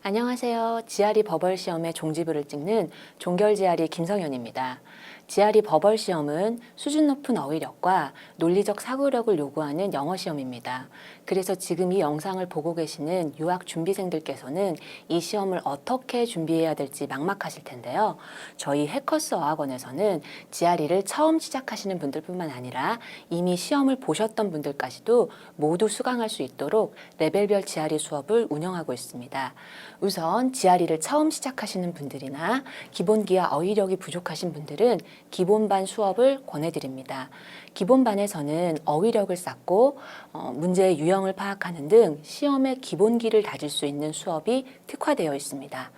안녕하세요. 지아리 버벌 시험의 종지부를 찍는 종결 지아리 김성현입니다. 지아리 버벌 시험은 수준 높은 어휘력과 논리적 사고력을 요구하는 영어 시험입니다. 그래서 지금 이 영상을 보고 계시는 유학 준비생들께서는 이 시험을 어떻게 준비해야 될지 막막하실 텐데요. 저희 해커스 어학원에서는 지아리를 처음 시작하시는 분들뿐만 아니라 이미 시험을 보셨던 분들까지도 모두 수강할 수 있도록 레벨별 지아리 수업을 운영하고 있습니다. 우선 지아리를 처음 시작하시는 분들이나 기본기와 어휘력이 부족하신 분들은 기본반 수업을 권해드립니다. 기본반에서는 어휘력을 쌓고 어, 문제의 유형을 파악하는 등 시험의 기본기를 다질 수 있는 수업이 특화되어 있습니다.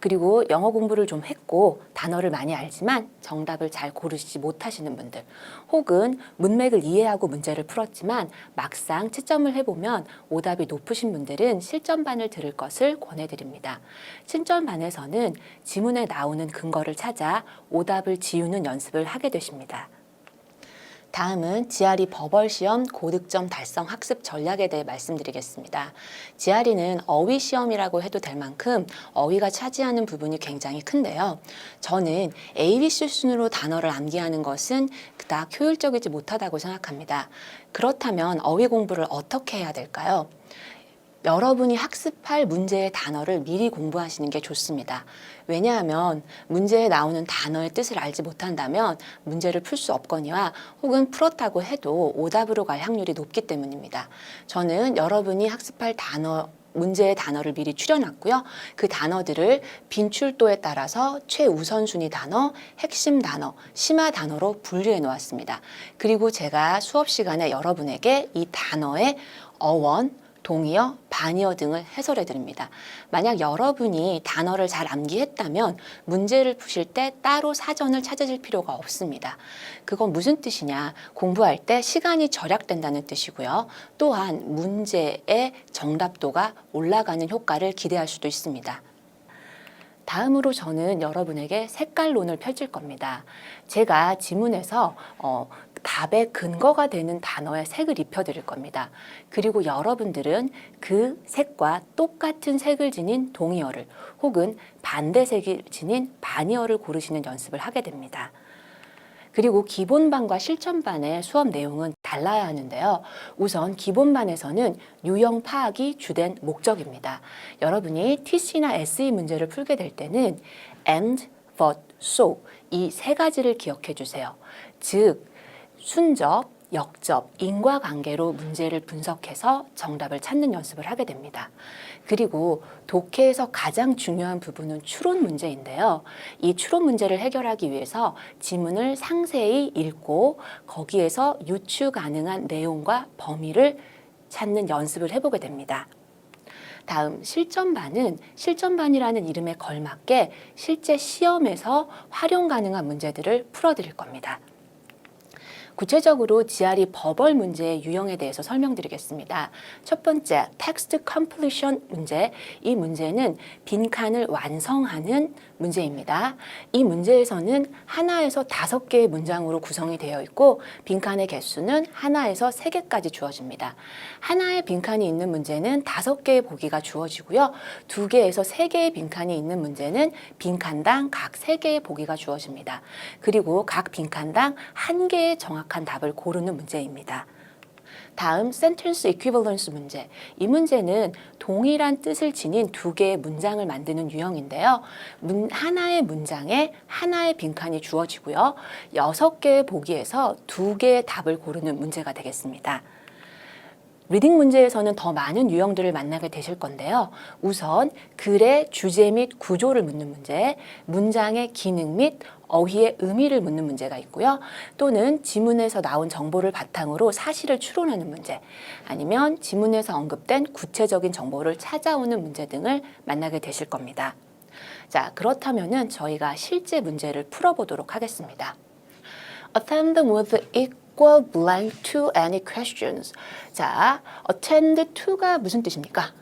그리고 영어 공부를 좀 했고 단어를 많이 알지만 정답을 잘 고르시지 못하시는 분들 혹은 문맥을 이해하고 문제를 풀었지만 막상 채점을 해보면 오답이 높으신 분들은 실전반을 들을 것을 권해드립니다. 실전반에서는 지문에 나오는 근거를 찾아 오답을 지우는 연습을 하게 되십니다. 다음은 지아리 버벌 시험 고득점 달성 학습 전략에 대해 말씀드리겠습니다. 지아리는 어휘 시험이라고 해도 될 만큼 어휘가 차지하는 부분이 굉장히 큰데요. 저는 ABC 순으로 단어를 암기하는 것은 그닥 효율적이지 못하다고 생각합니다. 그렇다면 어휘 공부를 어떻게 해야 될까요? 여러분이 학습할 문제의 단어를 미리 공부하시는 게 좋습니다. 왜냐하면 문제에 나오는 단어의 뜻을 알지 못한다면 문제를 풀 수 없거니와 혹은 풀었다고 해도 오답으로 갈 확률이 높기 때문입니다. 저는 여러분이 학습할 단어 문제의 단어를 미리 추려놨고요. 그 단어들을 빈출도에 따라서 최우선순위 단어, 핵심 단어, 심화 단어로 분류해 놓았습니다. 그리고 제가 수업 시간에 여러분에게 이 단어의 어원, 동의어, 반의어 등을 해설해 드립니다. 만약 여러분이 단어를 잘 암기했다면 문제를 푸실 때 따로 사전을 찾으실 필요가 없습니다. 그건 무슨 뜻이냐? 공부할 때 시간이 절약된다는 뜻이고요. 또한 문제의 정답도가 올라가는 효과를 기대할 수도 있습니다. 다음으로 저는 여러분에게 색깔론을 펼칠 겁니다. 제가 지문에서 어, 답의 근거가 되는 단어에 색을 입혀드릴 겁니다. 그리고 여러분들은 그 색과 똑같은 색을 지닌 동의어를 혹은 반대색을 지닌 반의어를 고르시는 연습을 하게 됩니다. 그리고 기본반과 실전반의 수업 내용은 달라야 하는데요. 우선 기본반에서는 유형 파악이 주된 목적입니다. 여러분이 TC나 SE 문제를 풀게 될 때는 and, but, so 이 세 가지를 기억해 주세요. 즉, 순접, 역접, 인과관계로 문제를 분석해서 정답을 찾는 연습을 하게 됩니다. 그리고 독해에서 가장 중요한 부분은 추론 문제인데요. 이 추론 문제를 해결하기 위해서 지문을 상세히 읽고 거기에서 유추 가능한 내용과 범위를 찾는 연습을 해보게 됩니다. 다음 실전반은 실전반이라는 이름에 걸맞게 실제 시험에서 활용 가능한 문제들을 풀어드릴 겁니다. 구체적으로 GRE 버벌 문제의 유형에 대해서 설명드리겠습니다. 첫 번째, text completion 문제. 이 문제는 빈 칸을 완성하는 문제입니다. 이 문제에서는 하나에서 다섯 개의 문장으로 구성이 되어 있고 빈칸의 개수는 하나에서 세 개까지 주어집니다. 하나의 빈칸이 있는 문제는 다섯 개의 보기가 주어지고요. 두 개에서 세 개의 빈칸이 있는 문제는 빈칸당 각 세 개의 보기가 주어집니다. 그리고 각 빈칸당 한 개의 정확 한 답을 고르는 문제입니다. 다음 sentence equivalence 문제. 이 문제는 동일한 뜻을 지닌 두 개의 문장을 만드는 유형인데요. 문, 하나의 문장에 하나의 빈칸이 주어지고요. 여섯 개의 보기에서 두 개의 답을 고르는 문제가 되겠습니다. 리딩 문제에서는 더 많은 유형들을 만나게 되실 건데요. 우선 글의 주제 및 구조를 묻는 문제, 문장의 기능 및 어휘의 의미를 묻는 문제가 있고요. 또는 지문에서 나온 정보를 바탕으로 사실을 추론하는 문제, 아니면 지문에서 언급된 구체적인 정보를 찾아오는 문제 등을 만나게 되실 겁니다. 자, 그렇다면은 저희가 실제 문제를 풀어보도록 하겠습니다. Attend with equal blank to any questions. 자, attend to가 무슨 뜻입니까?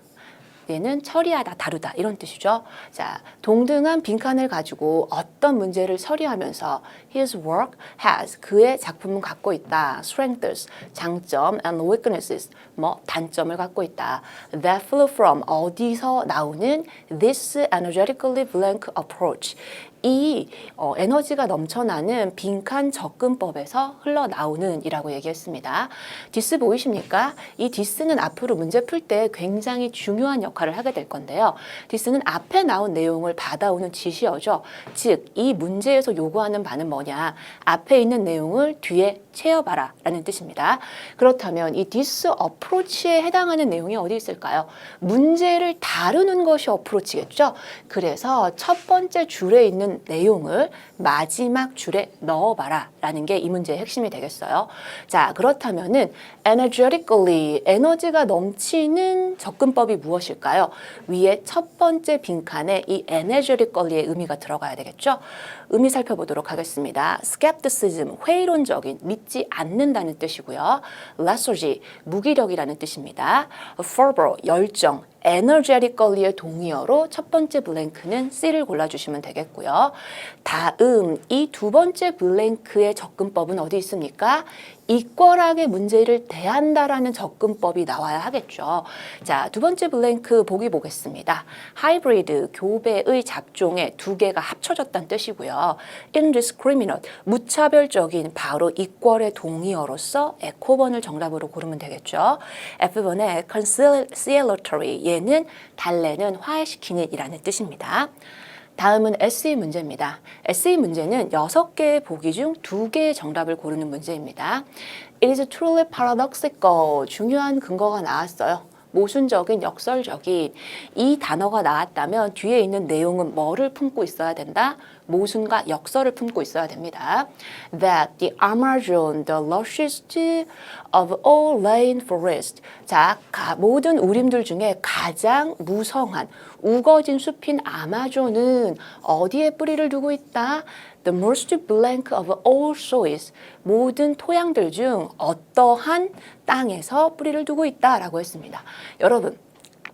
얘는 처리하다, 다루다 이런 뜻이죠. 자, 동등한 빈칸을 가지고 어떤 문제를 처리하면서 his work has 그의 작품은 갖고 있다. strengths 장점 and weaknesses 뭐 단점을 갖고 있다. that flow from 어디서 나오는 this energetically blank approach 이 어, 에너지가 넘쳐나는 빈칸 접근법에서 흘러나오는 이라고 얘기했습니다. 디스 보이십니까? 이 디스는 앞으로 문제 풀 때 굉장히 중요한 역할을 하게 될 건데요. 디스는 앞에 나온 내용을 받아오는 지시어죠. 즉, 이 문제에서 요구하는 바는 뭐냐? 앞에 있는 내용을 뒤에 채워봐라 라는 뜻입니다. 그렇다면 이 디스 어프로치에 해당하는 내용이 어디 있을까요? 문제를 다루는 것이 어프로치겠죠. 그래서 첫 번째 줄에 있는 내용을 마지막 줄에 넣어봐라 라는 게 이 문제의 핵심이 되겠어요. 자, 그렇다면은 energetically 에너지가 넘치는 접근법이 무엇일까요? 위에 첫 번째 빈칸에 이 energetically의 의미가 들어가야 되겠죠. 의미 살펴보도록 하겠습니다. skepticism 회의론적인 믿지 않는다는 뜻이고요. lethargy 무기력이라는 뜻입니다. fervor 열정 energetically의 동의어로 첫 번째 블랭크는 C를 골라주시면 되겠고요. 다음 이 두 번째 블랭크의 접근법은 어디 있습니까? 이권하게 문제를 대한다라는 접근법이 나와야 하겠죠. 자, 두 번째 블랭크 보기 보겠습니다. 하이브리드, 교배의 잡종의 두 개가 합쳐졌다는 뜻이고요. indiscriminate, 무차별적인 바로 이권의 동의어로서 에코번을 정답으로 고르면 되겠죠. F번의 conciliatory, 얘는 달래는 화해시키는 이라는 뜻입니다. 다음은 SE 문제입니다. SE 문제는 6개의 보기 중 2개의 정답을 고르는 문제입니다. It is truly paradoxical. 중요한 근거가 나왔어요. 모순적인, 역설적인 이 단어가 나왔다면 뒤에 있는 내용은 뭐를 품고 있어야 된다? 모순과 역설을 품고 있어야 됩니다. That the Amazon, the lushest of all rainforest. 자, 가, 모든 우림들 중에 가장 무성한 우거진 숲인 아마존은 어디에 뿌리를 두고 있다? The most blank of all soils. 모든 토양들 중 어떠한 땅에서 뿌리를 두고 있다라고 했습니다. 여러분,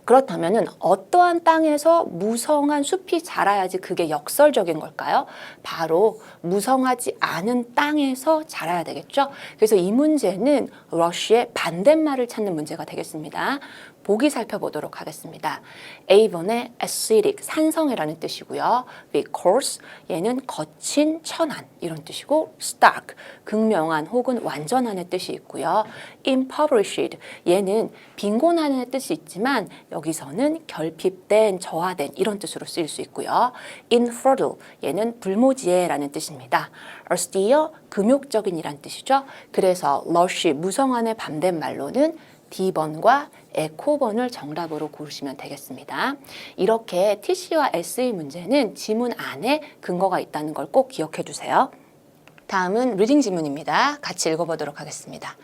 그렇다면은 어떠한 땅에서 무성한 숲이 자라야지 그게 역설적인 걸까요? 바로 무성하지 않은 땅에서 자라야 되겠죠. 그래서 이 문제는 러쉬의 반대말을 찾는 문제가 되겠습니다. 보기 살펴보도록 하겠습니다. A번의 acidic, 산성이라는 뜻이고요. because, 얘는 거친, 천한 이런 뜻이고 stark, 극명한 혹은 완전한의 뜻이 있고요. impoverished, 얘는 빈곤한의 뜻이 있지만 여기서는 결핍된, 저하된 이런 뜻으로 쓰일 수 있고요. infertile, 얘는 불모지애라는 뜻입니다. austere, 금욕적인 이란 뜻이죠. 그래서 lush, 무성한의 반대말로는 D번과 에코번을 정답으로 고르시면 되겠습니다. 이렇게 TC와 SE 문제는 지문 안에 근거가 있다는 걸 꼭 기억해 두세요. 다음은 리딩 지문입니다. 같이 읽어보도록 하겠습니다.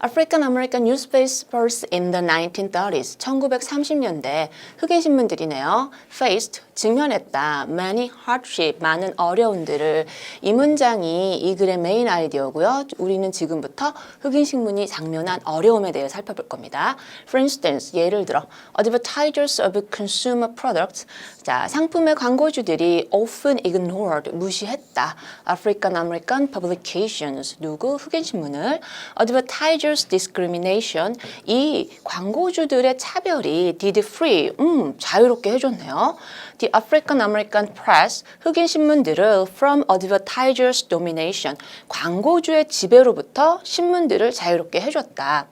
African American newspapers in the 1930s, 1930년대 흑인 신문들이네요. faced, 직면했다. many hardship, 많은 어려움들을. 이 문장이 이 글의 메인 아이디어고요. 우리는 지금부터 흑인 신문이 장면한 어려움에 대해 살펴볼 겁니다. For instance, 예를 들어 advertisers of consumer products, 자 상품의 광고주들이 often ignored, 무시했다. African American publications, 누구 흑인 신문을 advertisers discrimination, 이 광고주들의 차별이 did free, 음 자유롭게 해줬네요. The African American press, 흑인 신문들을 from advertisers domination, 광고주의 지배로부터 신문들을 자유롭게 해줬다.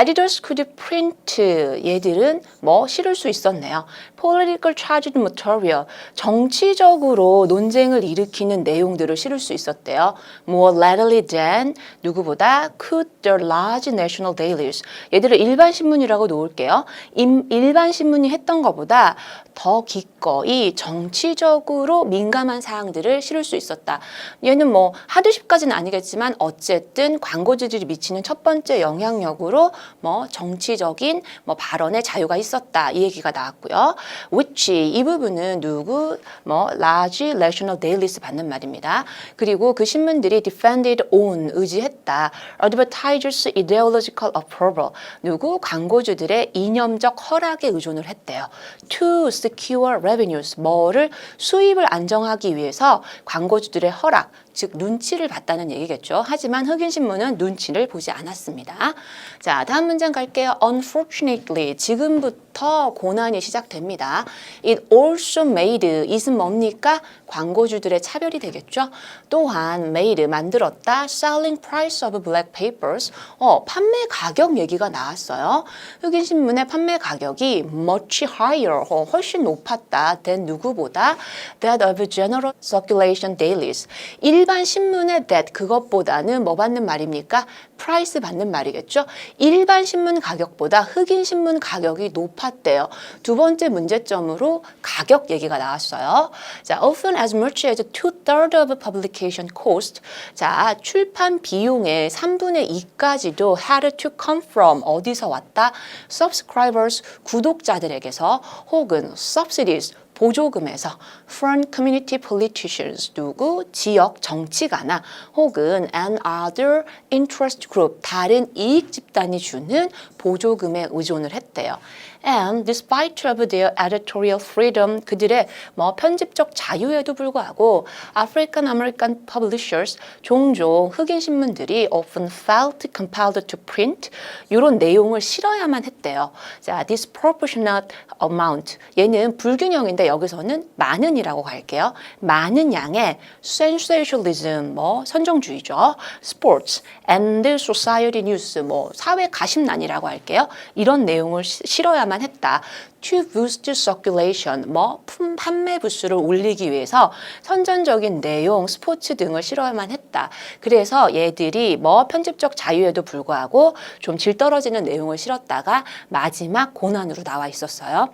Editors could print, 얘들은 뭐 실을 수 있었네요. Political charged material, 정치적으로 논쟁을 일으키는 내용들을 실을 수 있었대요. More readily than, 누구보다 could the large national dailies. 얘들을 일반 신문이라고 놓을게요. 임- 일반 신문이 했던 것보다 더 기꺼이 정치적으로 민감한 사항들을 실을 수 있었다. 얘는 뭐 하드십까지는 아니겠지만 어쨌든 광고주들이 미치는 첫 번째 영향력으로 뭐 정치적인 뭐 발언의 자유가 있었다. 이 얘기가 나왔고요. which 이 부분은 누구 뭐 large national dailies 받는 말입니다. 그리고 그 신문들이 defended on 의지했다. advertisers ideological approval 누구 광고주들의 이념적 허락에 의존을 했대요. to secure revenues 뭐를 수입을 안정하기 위해서 광고주들의 허락 즉 눈치를 봤다는 얘기겠죠. 하지만 흑인 신문은 눈치를 보지 않았습니다. 자, 다음 문장 갈게요. Unfortunately, 지금부터 고난이 시작됩니다. It also made, it은 뭡니까? 광고주들의 차별이 되겠죠. 또한 made, 만들었다. Selling price of black papers, 어, 판매 가격 얘기가 나왔어요. 흑인 신문의 판매 가격이 much higher, 어, 훨씬 높았다. than 누구보다 that of general circulation dailies. 일반 신문의 that 그것보다는 뭐 받는 말입니까? price 받는 말이겠죠. 일반 신문 가격보다 흑인 신문 가격이 높았대요. 두 번째 문제점으로 가격 얘기가 나왔어요. 자, often as much as two-thirds of publication cost. 자, 출판 비용의 3분의 2까지도 had to come from 어디서 왔다? subscribers 구독자들에게서 혹은 subsidies 보조금에서 from community politicians 누구 지역 정치가나 혹은 an other interest group 다른 이익 집단이 주는 보조금에 의존을 했대요. And despite of their editorial freedom 그들의 뭐 편집적 자유에도 불구하고 African American publishers 종종 흑인 신문들이 often felt compelled to print 이런 내용을 실어야만 했대요. 자, disproportionate amount 얘는 불균형인데 여기서는 많은이라고 갈게요. 많은 양의 sensationalism 뭐 선정주의죠. sports and society news 뭐 사회 가심란이라고 할게요. 이런 내용을 시- 실어야만 했다. to boost circulation 뭐 품- 판매 부수를 올리기 위해서 선전적인 내용, 스포츠 등을 실어야만 했다. 그래서 얘들이 뭐 편집적 자유에도 불구하고 좀 질 떨어지는 내용을 실었다가 마지막 고난으로 나와 있었어요.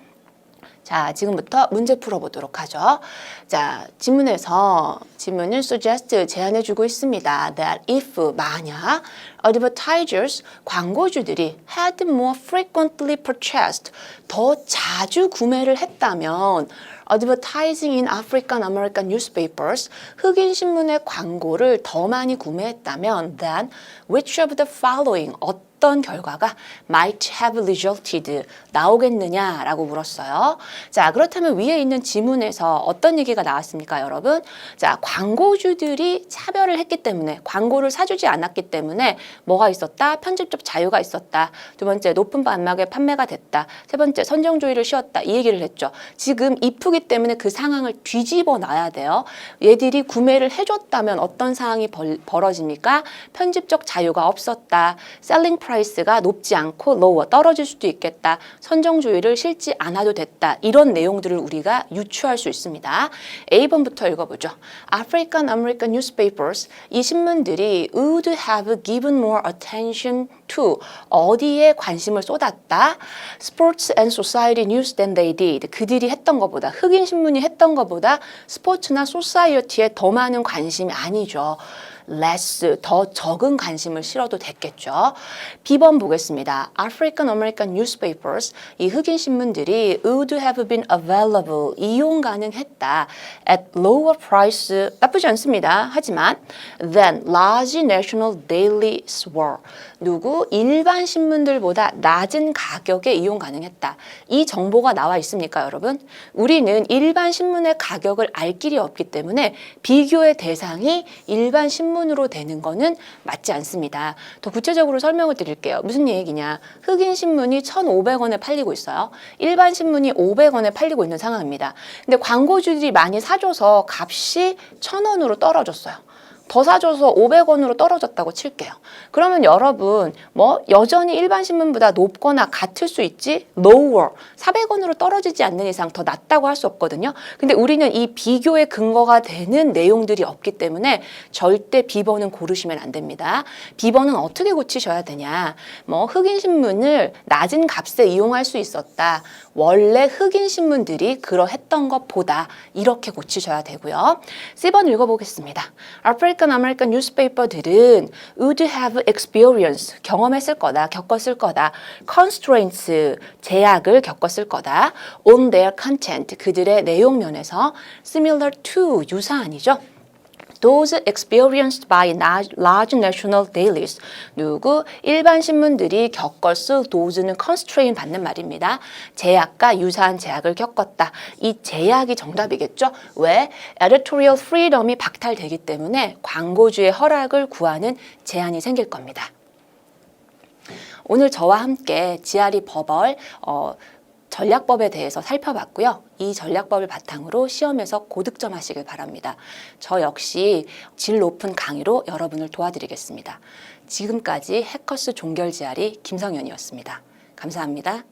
자, 지금부터 문제 풀어보도록 하죠. 자, 지문에서 지문을 suggest 제안해주고 있습니다. That if 만약 advertisers 광고주들이 had more frequently purchased 더 자주 구매를 했다면 advertising in African American newspapers 흑인 신문의 광고를 더 많이 구매했다면 then which of the following 어떤 결과가 might have resulted 나오겠느냐라고 물었어요. 자, 그렇다면 위에 있는 지문에서 어떤 얘기가 나왔습니까, 여러분? 자, 광고주들이 차별을 했기 때문에 광고를 사주지 않았기 때문에 뭐가 있었다? 편집적 자유가 있었다. 두 번째, 높은 반막에 판매가 됐다. 세 번째, 선정주의를 씌웠다. 이 얘기를 했죠. 지금 이프기 때문에 그 상황을 뒤집어 놔야 돼요. 얘들이 구매를 해줬다면 어떤 상황이 벌, 벌어집니까? 편집적 자유가 없었다. 셀링 프라이스가 높지 않고 lower 떨어질 수도 있겠다. 선정주의를 실지 않아도 됐다. 이런 내용들을 우리가 유추할 수 있습니다. A번부터 읽어보죠. African American newspapers 이 신문들이 would have given more attention to 어디에 관심을 쏟았다. Sports and society news than they did. 그들이 했던 것보다 흑인 신문이 했던 것보다 스포츠나 소사이어티에 더 많은 관심이 아니죠. Less 더 적은 관심을 실어도 됐겠죠. B번 보겠습니다. African American newspapers 이 흑인 신문들이 would have been available 이용 가능했다 at lower price 나쁘지 않습니다. 하지만 then large national dailies were 누구 일반 신문들보다 낮은 가격에 이용 가능했다. 이 정보가 나와 있습니까, 여러분? 우리는 일반 신문의 가격을 알 길이 없기 때문에 비교의 대상이 일반 신문 으로 되는 거는 맞지 않습니다. 더 구체적으로 설명을 드릴게요. 무슨 얘기냐? 흑인 신문이 1,500원에 팔리고 있어요. 일반 신문이 500원에 팔리고 있는 상황입니다. 근데 광고주들이 많이 사줘서 값이 1,000원으로 떨어졌어요. 더 사줘서 500원으로 떨어졌다고 칠게요. 그러면 여러분 뭐 여전히 일반 신문보다 높거나 같을 수 있지 lower 400원으로 떨어지지 않는 이상 더 낮다고 할 수 없거든요. 근데 우리는 이 비교의 근거가 되는 내용들이 없기 때문에 절대 비번은 고르시면 안 됩니다. 비번은 어떻게 고치셔야 되냐? 뭐 흑인 신문을 낮은 값에 이용할 수 있었다. 원래 흑인 신문들이 그러했던 것보다 이렇게 고치셔야 되고요. C번 읽어보겠습니다. African American newspaper들은 would have experience 경험했을 거다, 겪었을 거다. constraints 제약을 겪었을 거다. on their content 그들의 내용 면에서 similar to 유사한이죠. Those experienced by large national dailies. 누구? 일반 신문들이 겪었을 those는 constraint 받는 말입니다. 제약과 유사한 제약을 겪었다. 이 제약이 정답이겠죠? 왜? editorial freedom이 박탈되기 때문에 광고주의 허락을 구하는 제한이 생길 겁니다. 오늘 저와 함께 지아리 버벌 어, 전략법에 대해서 살펴봤고요. 이 전략법을 바탕으로 시험에서 고득점 하시길 바랍니다. 저 역시 질 높은 강의로 여러분을 도와드리겠습니다. 지금까지 해커스 종결 지아리 김성현이었습니다. 감사합니다.